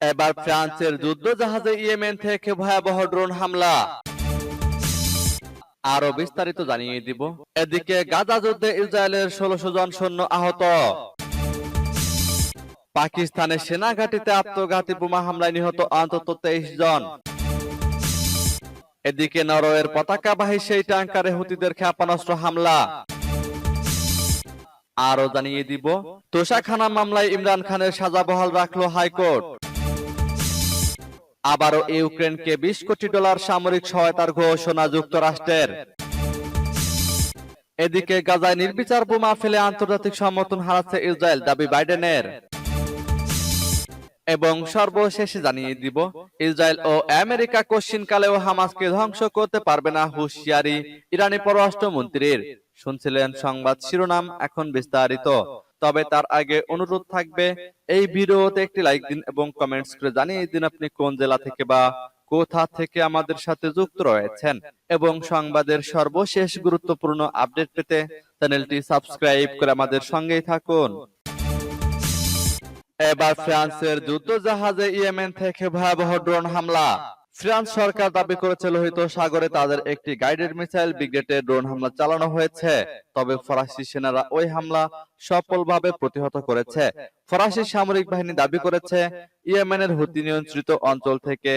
এবার ফ্রান্সের যুদ্ধ জাহাজে ইয়েমেন থেকে ভয়াবহ ড্রোন হামলা। আরও বিস্তারিত জানিয়ে দিব। এদিকে গাজা যুদ্ধে ইসরায়েলের ষোলশো জন সৈন্য আহত। পাকিস্তানের সেনা ঘাঁটিতে আত্মঘাতী বোমা হামলায় নিহত অন্তত তেইশ জন। এদিকে নরওয়ের পতাকাবাহী সেই ট্যাঙ্কারে হুতিদের ক্ষেপণাস্ত্র হামলা। আরও জানিয়ে দিব তোষাখানা মামলায় ইমরান খানের সাজা বহাল রাখল হাইকোর্ট। আবারও ইউক্রেনকে বিশ কোটি ডলার সামরিক সহায়তার ঘোষণা যুক্তরাষ্ট্রের। এদিকে গাজায় নির্বিচার বোমা ফেলে আন্তর্জাতিক সমর্থন হারাচ্ছে ইসরায়েল, দাবি বাইডেনের। এবং সর্বশেষে জানিয়ে দিব, ইসরায়েল ও আমেরিকা কালেও হামাসকে ধ্বংস করতে পারবে না হুঁশিয়ারি ইরানি পররাষ্ট্রমন্ত্রীর। শুনছিলেন সংবাদ শিরোনাম, এখন বিস্তারিত। তবে তার আগে অনুরোধ থাকবে এই ভিডিওতে একটি লাইক দিন এবং কমেন্টস করে জানিয়ে দিন আপনি কোন জেলা থেকে বা কোথা থেকে আমাদের সাথে যুক্ত রয়েছেন এবং সংবাদের সর্বশেষ গুরুত্বপূর্ণ আপডেট পেতে চ্যানেলটি সাবস্ক্রাইব করে আমাদের সঙ্গেই থাকুন। এবার ফ্রান্সের যুদ্ধ জাহাজে ইয়েমেন থেকে ভয়াবহ ড্রোন হামলা। ফ্রান্স সরকার দাবি করেছে লোহিত সাগরে তাদের একটি গাইডেড মিসাইল ব্রিগেডে ড্রোন হামলা চালানো হয়েছে। তবে ফরাসি সেনারা ওই হামলা সফলভাবে প্রতিহত করেছে। ফরাসি সামরিক বাহিনী দাবি করেছে, ইয়েমেনের হুতি নিয়ন্ত্রিত অঞ্চল থেকে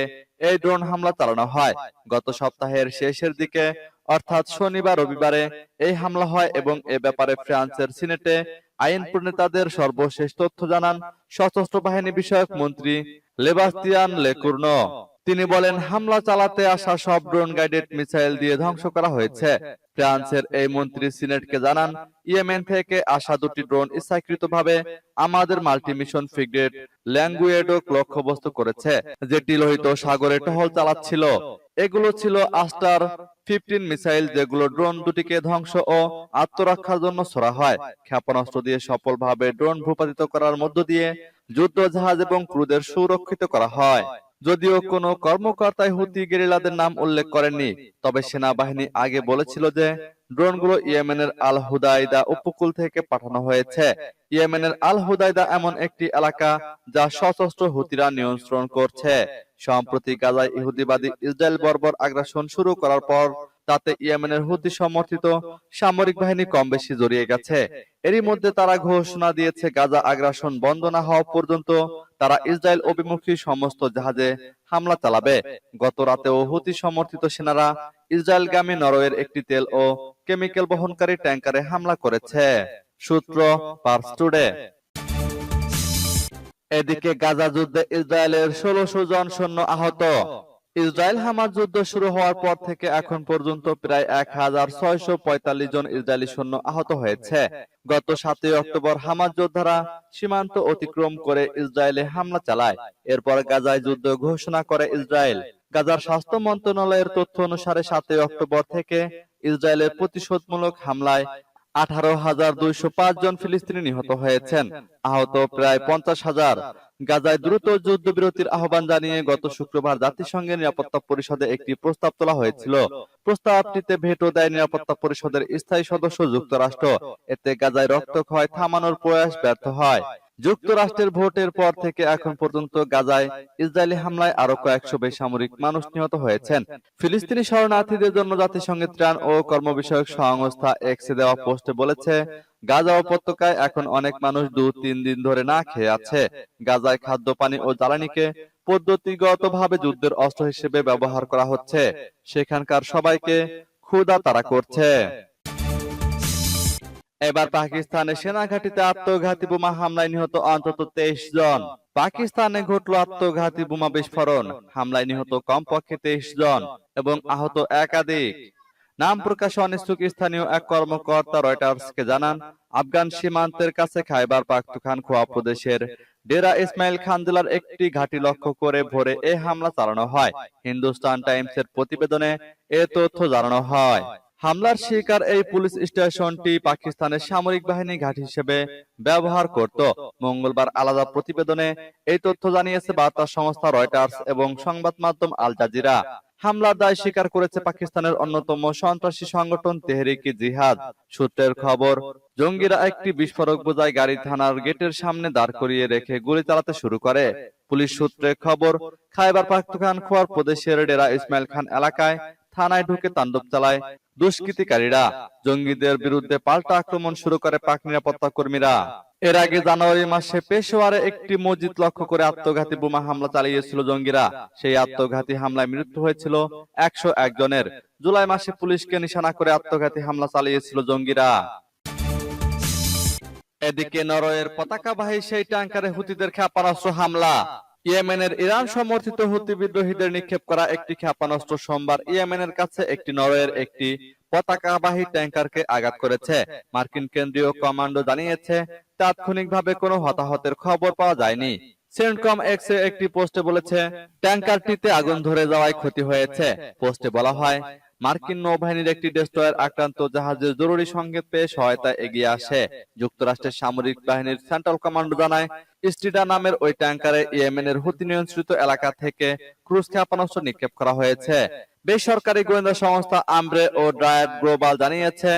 এই ড্রোন হামলা চালানো হয়। গত সপ্তাহের শেষের দিকে, অর্থাৎ শনিবার রবিবারে, এই হামলা হয় এবং এ ব্যাপারে ফ্রান্সের সিনেটে আইন প্রণেতাদের সর্বশেষ তথ্য জানান সশস্ত্র বাহিনী বিষয়ক মন্ত্রী লেবাস্তিয়ান লেকুর্ন। তিনি বলেন, হামলা চালাতে আসা সব ড্রোন গাইডেড মিসাইল দিয়ে ধ্বংস করা হয়েছে। ফ্রান্সের এই মন্ত্রী সিনেটকে জানান, ইয়েমেন থেকে আসা দুটি ড্রোন ইচ্ছাকৃতভাবে আমাদের মাল্টিমিশন ফ্রিগেট ল্যাঙ্গুয়েডো লক্ষ্যবস্তু করেছে, যেটি লোহিত সাগরে টহল চালাচ্ছিল। এগুলো ছিল আস্টার ফিফটিন মিসাইল, যেগুলো ড্রোন দুটিকে ধ্বংস ও আত্মরক্ষার জন্য ছোড়া হয়। ক্ষেপণাস্ত্র দিয়ে সফলভাবে ড্রোন ভূপাতিত করার মধ্য দিয়ে যুদ্ধ জাহাজ এবং ক্রুদের সুরক্ষিত করা হয়। যদিও কোনো কর্মকর্তাই হুতি গেরিলাদের নাম উল্লেখ করেননি, তবে সেনাবাহিনী আগে বলেছিল যে ড্রোনগুলো ইয়েমেনের আল হুদাইদা উপকূল থেকে পাঠানো হয়েছে। ইয়েমেনের আল হুদাইদা এমন একটি এলাকা যা সশস্ত্র হুতিরা নিয়ন্ত্রণ করছে। সম্প্রতি গাজায় ইহুদিবাদী ইসরায়েল বর্বর আগ্রাসন শুরু করার পর তাতে ইয়েমেনের হুতি সমর্থিত সামরিক বাহিনী কম বেশি জড়িয়ে গেছে। এরই মধ্যে তারা ঘোষণা দিয়েছে, গাজা আগ্রাসন বন্ধ না হওয়া পর্যন্ত তারা ইসরায়েল অভিমুখী সমস্ত জাহাজে হামলা চালাবে। গত রাতে হুতি সমর্থিত সেনারা ইসরায়েলগামী নরওয়ের একটি তেল ও কেমিক্যাল বহনকারী ট্যাঙ্কারে হামলা করেছে। সূত্র পার্স টুডে এদিকে গাজা যুদ্ধে ইসরায়েলের ষোলশো জন সৈন্য আহত। ইসরায়েল হামাস যুদ্ধ শুরু হওয়ার পর থেকে এখন পর্যন্ত প্রায় এক হাজার ছয়শো পঁয়তাল্লিশ জন ইসরায়েলি সৈন্য আহত হয়েছে। গত সাতই অক্টোবর হামাস যোদ্ধারা সীমান্ত অতিক্রম করে ইসরায়েলে হামলা চালায়। এরপর গাজায় যুদ্ধ ঘোষণা করে ইসরায়েল। গাজার স্বাস্থ্য মন্ত্রণালয়ের তথ্য অনুসারে সাতই অক্টোবর থেকে ইসরায়েলের প্রতিশোধমূলক হামলায় আঠারো হাজার দুইশো পাঁচ জন ফিলিস্তিনি নিহত হয়েছেন। আহত প্রায় পঞ্চাশ হাজার। গাজায় দ্রুত যুদ্ধবিরতির আহ্বান জানিয়ে গত শুক্রবার জাতিসংঘের নিরাপত্তা পরিষদে একটি প্রস্তাব তোলা হয়েছিল। প্রস্তাবটিতে ভেটো দেয় নিরাপত্তা পরিষদের স্থায়ী সদস্য যুক্তরাষ্ট্র। এতে গাজায় রক্তক্ষয় থামানোর প্রয়াস ব্যর্থ হয়। যুক্তরাষ্ট্রের ভোটের পর থেকে এখন পর্যন্ত গাজায় ইসরায়েলি হামলায় আরও কয়েকশো বেসামরিক মানুষ নিহত হয়েছেন। ফিলিস্তিনি শরণার্থীদের জন্য জাতিসংঘের ত্রাণ ও কর্ম বিষয়ক সংস্থা এক্সে দেওয়া পোস্টে বলেছে গাজা উপত্যকায় এখন অনেক মানুষ দু তিন দিন ধরে না খেয়ে আছে। গাজায় খাদ্য পানি ও জ্বালানিকে পদ্ধতিগতভাবে যুদ্ধের অস্ত্র হিসেবে ব্যবহার করা হচ্ছে। সেখানকার সবাইকে ক্ষুধা তারা করছে। এবার পাকিস্তানের সেনাঘাটিতে আত্মঘাতী বোমা হামলায় নিহত অন্তত তেইশ জন। পাকিস্তানে ঘটল আত্মঘাতী বোমা বিস্ফোরণ। হামলায় নিহত কমপক্ষে তেইশ জন এবং আহত একাধিক। নাম প্রকাশে অনিচ্ছুক স্থানীয় এক কর্মকর্তা রয়টার্সকে জানান, আফগান সীমান্তের কাছে খাইবার পাখতুখানখোয়া প্রদেশের ডেরা ইসমাইল খান জেলার একটি ঘাঁটি লক্ষ্য করে ভোরে এ হামলা চালানো হয়। হিন্দুস্তান টাইমসের প্রতিবেদনে এ তথ্য জানানো হয়। হামলার শিকার এই পুলিশ স্টেশনটি পাকিস্তানের সামরিক বাহিনী ঘাট হিসেবে ব্যবহার করত। মঙ্গলবার আলাদা প্রতিবেদনে এই তথ্য জানিয়েছে বার্তা সংস্থা রয়টার্স এবং সংবাদ মাধ্যম আল জাজিরা। হামলার দায় স্বীকার করেছে পাকিস্তানের অন্যতম সন্ত্রাসী সংগঠন তেহরিকি জিহাদ। সূত্রের খবর, জঙ্গিরা একটি বিস্ফোরক বোঝায় গাড়ি থানার গেটের সামনে দাঁড় করিয়ে রেখে গুলি চালাতে শুরু করে। পুলিশ সূত্রে খবর, খাইবার পাখতুনখোয়ার প্রদেশের ডেরা ইসমাইল খান এলাকায় থানায় ঢুকে তাণ্ডব চালায়। দুষ্কৃতিকারীরা, জঙ্গিদের বিরুদ্ধে পাল্টা আক্রমণ শুরু করে পাক নিরাপত্তা কর্মীরা। এর আগে জানুয়ারি মাসে পেশোয়ারে একটি মসজিদ লক্ষ্য করে আত্মঘাতী বোমা হামলা চালিয়েছিল জঙ্গিরা। সেই আত্মঘাতী হামলায় মৃত্যু হয়েছিল একশো জনের। জুলাই মাসে পুলিশকে নিশানা করে আত্মঘাতী হামলা চালিয়েছিল জঙ্গিরা। এদিকে নরওয়ের পতাকাবাহী সেই ট্যাঙ্কারে হুতিদের ক্ষেপণাস্ত্র হামলা। ইয়েমেনের ইরান সমর্থিত হুতি বিদ্রোহীদের নিক্ষেপ করা একটি ক্ষেপণাস্ত্র সোমবার ইয়েমেনের কাছে একটি নরওয়ের একটি পতাকাবাহী ট্যাঙ্কারকে আঘাত করেছে। মার্কিন কেন্দ্রীয় কমান্ডো জানিয়েছে তাৎক্ষণিকভাবে কোনো হতাহতের খবর পাওয়া যায়নি। সেন্টকম এক্সের একটি পোস্টে বলেছে ট্যাঙ্কারটিতে আগুন ধরে যাওয়ায় ক্ষতি হয়েছে। পোস্টে বলা হয় মার্কিন নৌবাহিনীর একটি ডেস্ট্রয়ার আক্রান্ত জাহাজের জরুরি সংকেত পেয়ে সহায়তায় এগিয়ে আসে। যুক্তরাষ্ট্রের সামরিক বাহিনীর সেন্ট্রাল কমান্ডো জানায় স্টিডা নামের ওই ট্যাঙ্কারে ইয়েমেনের হুতি নিয়ন্ত্রিত এলাকা থেকে ক্রুজ ক্ষেপণাস্ত্র নিক্ষেপ করা হয়েছে। বেসরকারি গোয়েন্দা সংস্থা আমব্রে ও ড্রায়াড গ্লোবাল জানিয়েছে,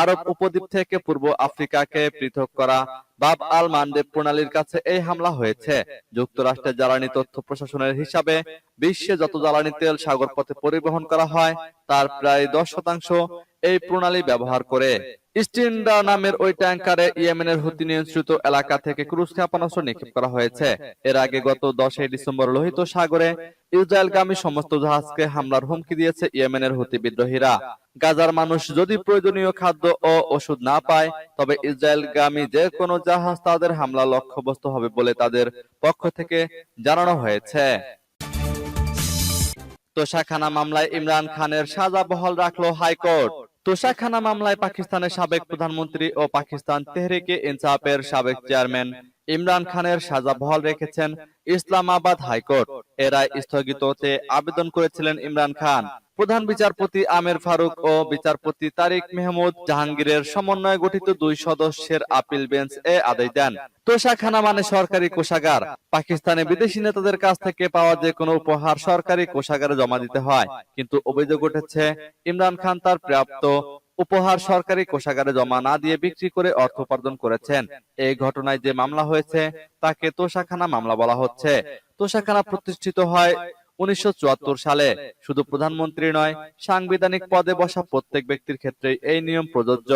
আরব উপদ্বীপ থেকে পূর্ব আফ্রিকাকে পৃথক করা বাব আল মান্ডেব প্রণালীর কাছে এই হামলা হয়েছে। যুক্তরাষ্ট্রের জ্বালানি তথ্য প্রশাসনের হিসাবে বিশ্বে যত জ্বালানি তেল সাগর পথে পরিবহন করা হয়, তার প্রায় দশ শতাংশ এই প্রণালী ব্যবহার করে। নামের ওই ট্যাঙ্কারে ইয়েমেনের হুতি নিয়ন্ত্রিত এলাকা থেকে ক্রুজ ক্ষেপণাস্ত্র নিক্ষেপ করা হয়েছে। এর আগে গত দশই ডিসেম্বর লোহিত সাগরে ইসরায়েলগামী সমস্ত জাহাজকে হামলার হুমকি দিয়েছে ইয়েমেনের হুতি বিদ্রোহীরা। গাজার মানুষ যদি প্রয়োজনীয় খাদ্য ও ওষুধ না পায়, তবে ইসরায়েলগামী যে কোনো জাহাজ তাদের হামলা লক্ষ্যবস্তু হবে বলে তাদের পক্ষ থেকে জানানো হয়েছে। তোষাখানা মামলায় ইমরান খানের সাজা বহাল রাখল হাইকোর্ট। তোষাখানা মামলায় পাকিস্তানের সাবেক প্রধানমন্ত্রী ও পাকিস্তান তেহরিকে ইনসাফের সাবেক চেয়ারম্যান ইমরান খানের সাজা বহাল রেখেছেন ইসলামাবাদ হাইকোর্ট। এ রায় স্থগিততে আবেদন করেছিলেন ইমরান খান। প্রধান বিচারপতি আমির ফারুক ও বিচারপতি তারিক মেহমুদ জাহাঙ্গীরের সমন্বয়ে গঠিত দুই সদস্যের আপিল বেঞ্চ এ আদেশ দেন। তোষাখানা মানে সরকারি কোষাগার। পাকিস্তানে বিদেশি নেতাদের কাছ থেকে পাওয়া যে কোনো উপহার সরকারি কোষাগারে জমা দিতে হয়। কিন্তু অভিযোগ উঠেছে, ইমরান খান তার প্রাপ্ত উপহার সরকারি কোষাগারে জমা না দিয়ে বিক্রি করে অর্থ উপার্জন করেছেন। এই ঘটনায় যে মামলা হয়েছে তাকে তোষাখানা মামলা বলা হচ্ছে। তোষাখানা প্রতিষ্ঠিত হয় উনিশশো চুয়াত্তর সালে। শুধু প্রধানমন্ত্রী নয় সাংবিধানিক পদে বসা প্রত্যেক ব্যক্তির ক্ষেত্রে এই নিয়ম প্রযোজ্য।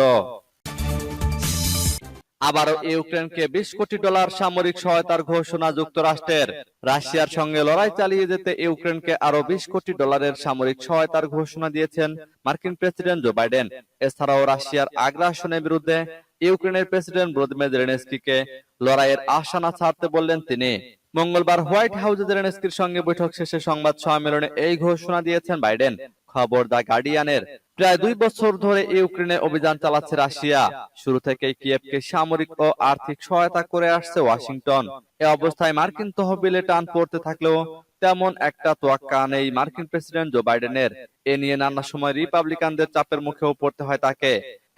আবারও ইউক্রেনকে বিশ কোটি ডলার সামরিক সহায়তার ঘোষণা যুক্তরাষ্ট্রের। রাশিয়ার সঙ্গে লড়াই চালিয়ে যেতে ইউক্রেনকে আরও বিশ কোটি ডলারের সামরিক সহায়তার ঘোষণা দিয়েছেন মার্কিন প্রেসিডেন্ট জো বাইডেন। এছাড়াও রাশিয়ার আগ্রাসনের বিরুদ্ধে ইউক্রেনের প্রেসিডেন্ট ভ্লাদিমির জেলেনস্কিকে লড়াইয়ের আশা না ছাড়তে বললেন তিনি। মঙ্গলবার হোয়াইট হাউসে জেলেনস্কির সঙ্গে বৈঠক শেষে সংবাদ সম্মেলনে এই ঘোষণা দিয়েছেন বাইডেন। খবর দা গার্ডিয়ানের। প্রায় দুই বছর ধরে ইউক্রেনে অভিযান চালাচ্ছে রাশিয়া। শুরু থেকে কিয়েভকে সামরিক ও আর্থিক সহায়তা করে আসছে ওয়াশিংটন। এ অবস্থায় মার্কিন তহবিলে টান পড়তে থাকলেও তেমন একটা তোয়াক্কা নেই মার্কিন প্রেসিডেন্ট জো বাইডেনের। এ নিয়ে নানা সময় রিপাবলিকানদের চাপের মুখেও পড়তে হয় তাকে।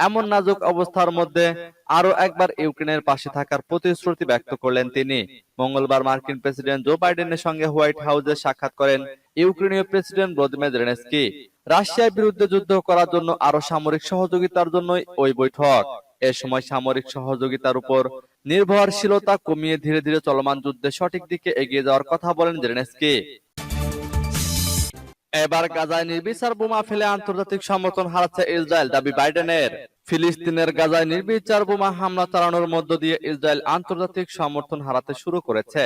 এমন নাজুক অবস্থার মধ্যে আরও একবার ইউক্রেনের পাশে থাকার প্রতিশ্রুতি ব্যক্ত করলেন তিনি। মঙ্গলবার মার্কিন প্রেসিডেন্ট জো বাইডেনের সঙ্গে হোয়াইট হাউসে সাক্ষাৎ করেন ইউক্রেনীয় প্রেসিডেন্ট ভ্লাদিমির জেলেনস্কি। রাশিয়ার বিরুদ্ধে যুদ্ধ করার জন্য আরও সামরিক সহযোগিতার জন্যই ওই বৈঠক। এ সময় সামরিক সহযোগিতার উপর নির্ভরশীলতা কমিয়ে ধীরে ধীরে চলমান যুদ্ধে সঠিক দিকে এগিয়ে যাওয়ার কথা বলেন জেলেনস্কি। এবার গাজায় নির্বিচার বোমা ফেলে আন্তর্জাতিক সমর্থন হারাচ্ছে ইসরায়েল দাবি বাইডেনের। ফিলিস্তিনের গাজায় নির্বিচার বোমা হামলা চালানোর মধ্য দিয়ে ইসরায়েল আন্তর্জাতিক সমর্থন হারাতে শুরু করেছে।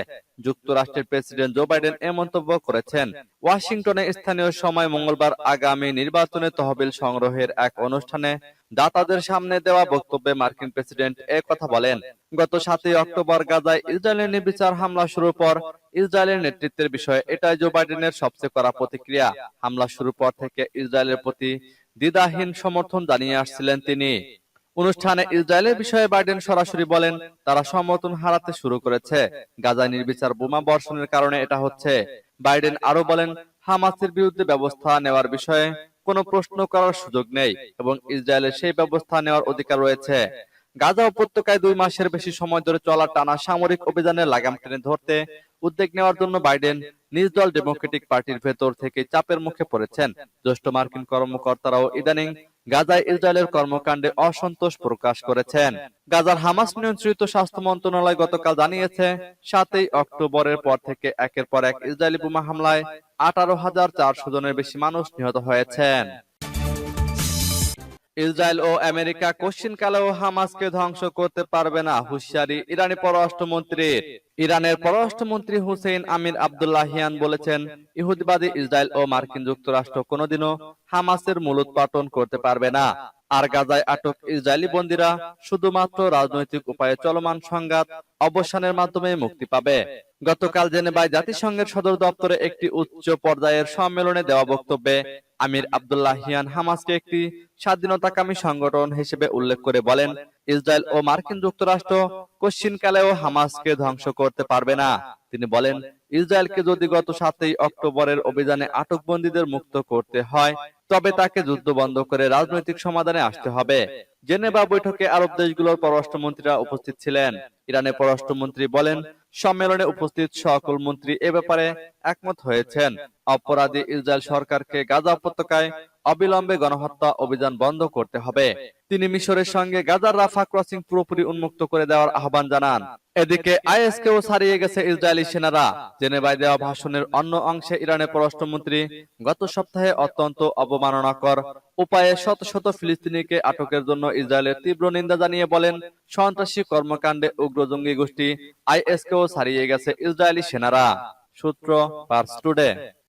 যুক্তরাষ্ট্রের প্রেসিডেন্ট জো বাইডেন এ মন্তব্য করেছেন। ওয়াশিংটনে স্থানীয় সময় মঙ্গলবার আগামী নির্বাচনে তহবিল সংগ্রহের এক অনুষ্ঠানে দাতাদের সামনে দেওয়া বক্তব্যে মার্কিন প্রেসিডেন্ট এ কথা বলেন। গত সাতই অক্টোবর গাজায় ইসরায়েলের নির্বিচার হামলা শুরুর পর ইসরায়েলের নেতৃত্বের বিষয়ে এটাই জো বাইডেনের সবচেয়ে কড়া প্রতিক্রিয়া। হামলা শুরুর পর থেকে ইসরায়েলের প্রতি দ্বিধাহীন সমর্থন জানিয়ে আসছিলেন তিনি। অনুষ্ঠানে ইসরায়েলের বিষয়ে বাইডেন সরাসরি বলেন, তারা সমর্থন হারাতে শুরু করেছে। গাজায় নির্বিচার বোমা বর্ষণের কারণে এটা হচ্ছে। বাইডেন আরও বলেন, হামাসের বিরুদ্ধে ব্যবস্থা নেওয়ার বিষয়ে কোনো প্রশ্ন করার সুযোগ নেই এবং ইসরায়েলের সেই ব্যবস্থা নেওয়ার অধিকার রয়েছে। গাজা উপত্যকায় দুই মাসের বেশি সময় ধরে চলা টানা সামরিক অভিযানের লাগাম টেনে ধরতে উদ্যোগ নেওয়ার জন্য বাইডেন নিজ দল ডেমোক্রেটিক পার্টির ভেতর থেকে চাপের মুখে পড়েছেন। জ্যেষ্ঠ মার্কিন কর্মকর্তারাও ইদানিং গাজায় ইসরায়েলের কর্মকাণ্ডে অসন্তোষ প্রকাশ করেছেন। গাজার হামাস নিয়ন্ত্রিত স্বাস্থ্য মন্ত্রণালয় গতকাল জানিয়েছে, সাতই অক্টোবরের পর থেকে একের পর এক ইসরায়েলি বোমা হামলায় আঠারো হাজার চারশো জনের বেশি মানুষ নিহত হয়েছেন। ইসরায়েল ও আমেরিকা কোশ্চিনকালেও হামাসকে ধ্বংস করতে পারবে না, হুঁশিয়ারি ইরানি পররাষ্ট্রমন্ত্রীর ইরানের পররাষ্ট্রমন্ত্রী হুসেইন আমির আবদুল্লাহিয়ান বলেছেন, ইহুদিবাদী ইসরায়েল ও মার্কিন যুক্তরাষ্ট্র কোনোদিনও হামাসের মূলোৎপাটন করতে পারবে না। আর গাজায় আটক ইসরায়েলি বন্দীরা শুধুমাত্র রাজনৈতিক উপায়ে চলমান সংঘাত অবসানের মাধ্যমে মুক্তি পাবে। গতকাল জেনেভায় জাতিসংঘের সদর দপ্তরে একটি উচ্চ পর্যায়ের সম্মেলনে দেওয়া বক্তব্যে আমির আবদুল্লাহিয়ান হামাসকে একটি স্বাধীনতাকামী সংগঠন হিসেবে উল্লেখ করে বলেন, ইসরায়েল ও মার্কিন যুক্তরাষ্ট্র কশ্চিনকালেও হামাসকে ধ্বংস করতে পারবে না। তিনি বলেন, ইসরায়েলকে যদি গত সাতই অক্টোবরের অভিযানে আটকবন্দীদের মুক্ত করতে হয়, তবে তাকে যুদ্ধ বন্ধ করে রাজনৈতিক সমাধানে আসতে হবে। জেনেভা বৈঠকে আরব দেশগুলোর পররাষ্ট্রমন্ত্রীরা উপস্থিত ছিলেন। ইরানের পররাষ্ট্রমন্ত্রী বলেন, সম্মেলনে উপস্থিত সকল মন্ত্রী এ ব্যাপারে একমত হয়েছেন। অপরাধী ইসরায়েল সরকারকে গাজা উপত্যকায় অবিলম্বে গণহত্যা অভিযান বন্ধ করতে হবে। তিনি মিশরের সঙ্গে গাজার রাফা ক্রসিং পুরোপুরি উন্মুক্ত করে দেওয়ার আহ্বান জানান। এদিকে আইএস কেও ছাড়িয়ে গেছে ইসরায়েলি সেনারা। জেনেভায় দেওয়া ভাষণের অন্য অংশে ইরানের পররাষ্ট্রমন্ত্রী গত সপ্তাহে অত্যন্ত অবমাননাকর উপায়ে শত শত ফিলিস্তিনিকে আটকের জন্য ইসরায়েলের তীব্র নিন্দা জানিয়ে বলেন, সন্ত্রাসী কর্মকাণ্ডে উগ্র জঙ্গি গোষ্ঠী আইএস কেও ছাড়িয়ে গেছে ইসরায়েলি সেনারা। সূত্র পার্স টুডে।